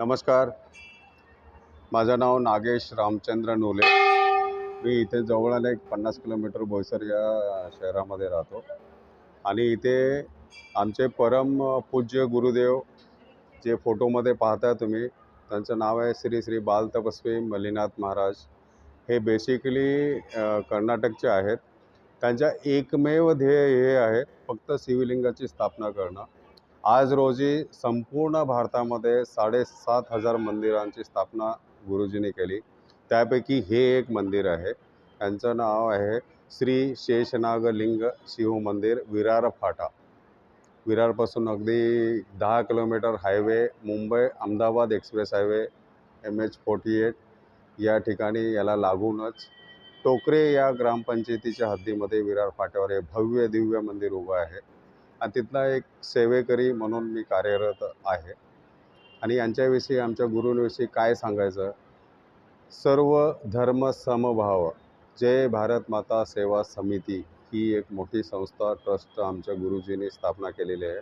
नमस्कार. माझं नाव नागेश रामचंद्र नोले. मी इथे जवळ एक पन्नास किलोमीटर बोईसर या शहरामध्ये राहतो. आणि इथे आमचे परम पूज्य गुरुदेव जे फोटोमध्ये पाहता तुम्ही त्यांचं नाव आहे श्री श्री बाल तपस्वी मल्लीनाथ महाराज. हे बेसिकली कर्नाटकचे आहेत. त्यांच्या एकमेव ध्येय हे आहे फक्त शिवलिंगाची स्थापना करणं. आज रोजी संपूर्ण भारतामध्ये साडेसात हजार मंदिरांची स्थापना गुरुजींनी केली. त्यापैकी हे एक मंदिर आहे. त्यांचं नाव आहे श्री शेषनागलिंग शिव मंदिर विरार फाटा. विरारपासून अगदी दहा kilometre highway Mumbai Ahmedabad express highway M H forty eight या ठिकाणी याला लागूनच टोकरे या ग्रामपंचायतीच्या हद्दीमध्ये विरार फाट्यावर हे भव्य दिव्य मंदिर उभं आहे. आणि तिथला एक सेवेकरी म्हणून मी कार्यरत आहे. आणि यांच्याविषयी आमच्या गुरूंविषयी काय सांगायचं? सर्व धर्म समभाव जय भारत माता सेवा समिती ही एक मोठी संस्था ट्रस्ट आमच्या गुरुजींनी स्थापना केलेली आहे.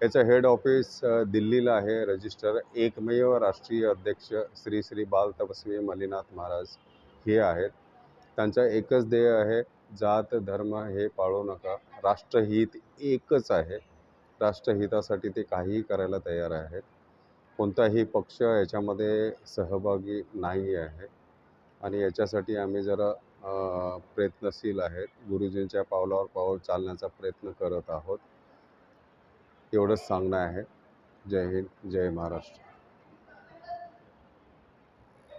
याचं हेड ऑफिस दिल्लीला आहे. रजिस्टर एकमेव राष्ट्रीय अध्यक्ष श्री श्री बाल तपस्वी मलिनाथ महाराज हे आहेत. त्यांचं एकच ध्येय आहे जात धर्म हे पाळू नका. राष्ट्रहित एकच आहे. राष्ट्रहितासाठी ते काहीही करायला तयार आहेत. कोणताही पक्ष याच्यामध्ये सहभागी नाही आहे. आणि याच्यासाठी आम्ही जरा प्रयत्नशील आहेत. गुरुजींच्या पावलावर पाऊल चालण्याचा प्रयत्न करत आहोत. एवढंच सांगणं आहे. जय हिंद जय महाराष्ट्र.